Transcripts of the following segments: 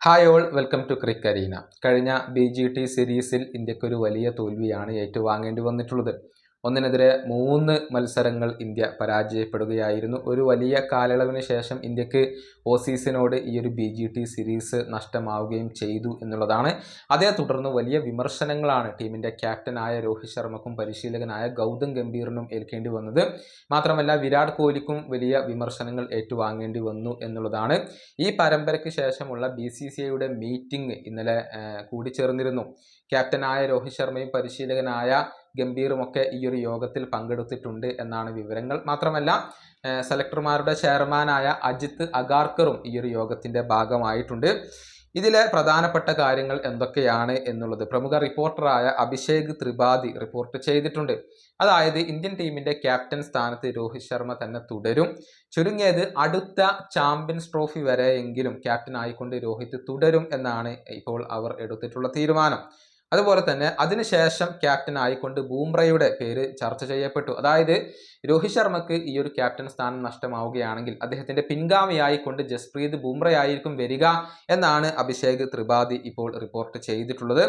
Hi all welcome to cric arena കഴിഞ്ഞ B G T സീരീസിൽ ഇന്ത്യക്കൊരു വലിയ തോൽവിയാണ് ഏറ്റുവാങ്ങേണ്ടി വന്നിട്ടുള്ളത്. ഒന്നിനെതിരെ മൂന്ന് മത്സരങ്ങൾ ഇന്ത്യ പരാജയപ്പെടുകയായിരുന്നു. ഒരു വലിയ കാലയളവിന് ശേഷം ഇന്ത്യയ്ക്ക് ഓസീസിനോട് ഈ ഒരു ബി ജി ടി സീരീസ് നഷ്ടമാവുകയും ചെയ്തു എന്നുള്ളതാണ്. അതേ തുടർന്ന് വലിയ വിമർശനങ്ങളാണ് ടീമിന്റെ ക്യാപ്റ്റനായ രോഹിത് ശർമ്മക്കും പരിശീലകനായ ഗൗതം ഗംഭീറിനും ഏൽക്കേണ്ടി വന്നത്. മാത്രമല്ല വിരാട് കോഹ്ലിക്കും വലിയ വിമർശനങ്ങൾ ഏറ്റുവാങ്ങേണ്ടി വന്നു എന്നുള്ളതാണ്. ഈ പരമ്പരയ്ക്ക് ശേഷമുള്ള ബി സി സി ഐയുടെ മീറ്റിംഗ് ഇന്നലെ കൂടിച്ചേർന്നിരുന്നു. ക്യാപ്റ്റനായ രോഹിത് ശർമ്മയും പരിശീലകനായ ഗംഭീറുമൊക്കെ ഈ ഒരു യോഗത്തിൽ പങ്കെടുത്തിട്ടുണ്ട് എന്നാണ് വിവരങ്ങൾ. മാത്രമല്ല സെലക്ടർമാരുടെ ചെയർമാനായ അജിത്ത് അഗാർക്കറും ഈ ഒരു യോഗത്തിന്റെ ഭാഗമായിട്ടുണ്ട്. ഇതിലെ പ്രധാനപ്പെട്ട കാര്യങ്ങൾ എന്തൊക്കെയാണ് എന്നുള്ളത് പ്രമുഖ റിപ്പോർട്ടറായ അഭിഷേക് ത്രിപാഠി റിപ്പോർട്ട് ചെയ്തിട്ടുണ്ട്. അതായത് ഇന്ത്യൻ ടീമിന്റെ ക്യാപ്റ്റൻ സ്ഥാനത്ത് രോഹിത് ശർമ്മ തന്നെ തുടരും. ചുരുങ്ങിയത് അടുത്ത ചാമ്പ്യൻസ് ട്രോഫി വരെയെങ്കിലും ക്യാപ്റ്റൻ ആയിക്കൊണ്ട് രോഹിത് തുടരും എന്നാണ് ഇപ്പോൾ അവർ എടുത്തിട്ടുള്ള തീരുമാനം. അതുപോലെ തന്നെ അതിനുശേഷം ക്യാപ്റ്റൻ ആയിക്കൊണ്ട് ബൂംറയുടെ പേര് ചർച്ച ചെയ്യപ്പെട്ടു. അതായത് രോഹിത് ശർമ്മക്ക് ഈ ഒരു ക്യാപ്റ്റൻ സ്ഥാനം നഷ്ടമാവുകയാണെങ്കിൽ അദ്ദേഹത്തിന്റെ പിൻഗാമിയായിക്കൊണ്ട് ജസ്പ്രീത് ബൂംറയായിരിക്കും വരിക എന്നാണ് അഭിഷേക് ത്രിപാഠി ഇപ്പോൾ റിപ്പോർട്ട് ചെയ്തിട്ടുള്ളത്.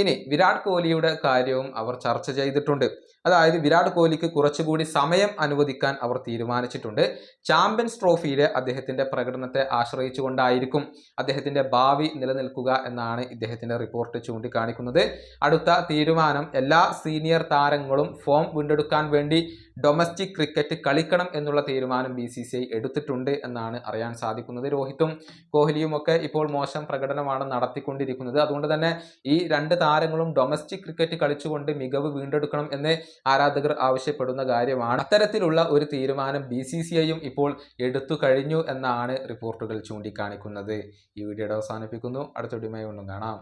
ഇനി വിരാട് കോഹ്ലിയുടെ കാര്യവും അവർ ചർച്ച ചെയ്തിട്ടുണ്ട്. അതായത് വിരാട് കോഹ്ലിക്ക് കുറച്ചുകൂടി സമയം അനുവദിക്കാൻ അവർ തീരുമാനിച്ചിട്ടുണ്ട്. ചാമ്പ്യൻസ് ട്രോഫിയിലെ അദ്ദേഹത്തിന്റെ പ്രകടനത്തെ ആശ്രയിച്ചുകൊണ്ടായിരിക്കും അദ്ദേഹത്തിന്റെ ഭാവി നിലനിൽക്കുക എന്നാണ് ഇദ്ദേഹത്തിന്റെ റിപ്പോർട്ട് ചൂണ്ടിക്കാണിക്കുന്നത്. അടുത്ത തീരുമാനം എല്ലാ സീനിയർ താരങ്ങളും ഫോം വീണ്ടെടുക്കാൻ വേണ്ടി ഡൊമസ്റ്റിക് ക്രിക്കറ്റ് കളിക്കണം എന്നുള്ള തീരുമാനം ബി എടുത്തിട്ടുണ്ട് എന്നാണ് അറിയാൻ സാധിക്കുന്നത്. രോഹിത്തും കോഹ്ലിയും ഒക്കെ ഇപ്പോൾ മോശം പ്രകടനമാണ് നടത്തിക്കൊണ്ടിരിക്കുന്നത്. അതുകൊണ്ട് തന്നെ ഈ രണ്ട് താരങ്ങളും ഡൊമസ്റ്റിക് ക്രിക്കറ്റ് കളിച്ചുകൊണ്ട് മികവ് വീണ്ടെടുക്കണം എന്ന് ആരാധകർ ആവശ്യപ്പെടുന്ന കാര്യമാണ്. അത്തരത്തിലുള്ള ഒരു തീരുമാനം ബി ഇപ്പോൾ എടുത്തു കഴിഞ്ഞു എന്നാണ് റിപ്പോർട്ടുകൾ ചൂണ്ടിക്കാണിക്കുന്നത്. ഈ വീഡിയോയുടെ അവസാനിപ്പിക്കുന്നു. അടുത്ത ഒന്നും കാണാം.